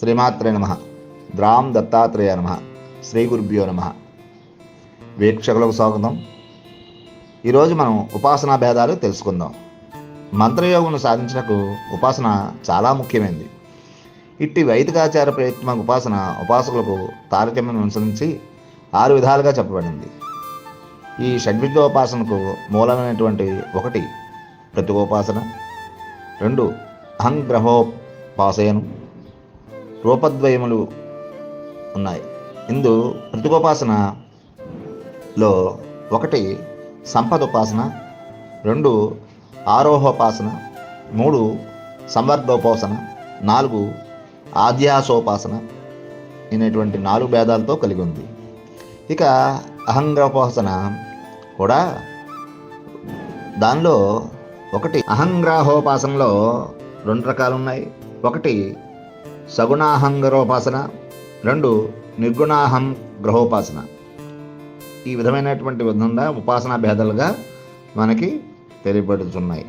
శ్రీమాత్రే నమ. ద్రాం దత్తాత్రేయ నమ. శ్రీ గురుభ్యో నమ. వీక్షకులకు స్వాగతం. ఈరోజు మనం ఉపాసనా భేదాలు తెలుసుకుందాం. మంత్రయోగమును సాధించటకు ఉపాసన చాలా ముఖ్యమైనది ఇట్టి వైదికాచార ప్రయత్న ఉపాసన ఉపాసకులకు తారతమ్యం అనుసరించి ఆరు విధాలుగా చెప్పబడింది. ఈ షడ్విద్యోపాసనకు మూలమైనటువంటి ఒకటి ప్రతికోపాసన రెండు అహంగ్రహోపాసయనం రూపద్వయములు ఉన్నాయి. ఇందు ప్రతికోపాసనలో ఒకటి సంపద ఉపాసన రెండు ఆరోహోపాసన మూడు సంవర్గోపాసన నాలుగు ఆధ్యాసోపాసన అనేటువంటి నాలుగు భేదాలతో కలిగి ఉంది. ఇక అహంగ్రహోపాసన కూడా దానిలో ఒకటి అహంగ్రాహోపాసనలో రెండు రకాలు ఉన్నాయి ఒకటి సగుణాహంగ్రహోపాసన రెండు నిర్గుణాహం గ్రహోపాసన. ఈ విధమైనటువంటి విధంగా ఉపాసనా భేదాలుగా మనకి తెలియబడుతున్నాయి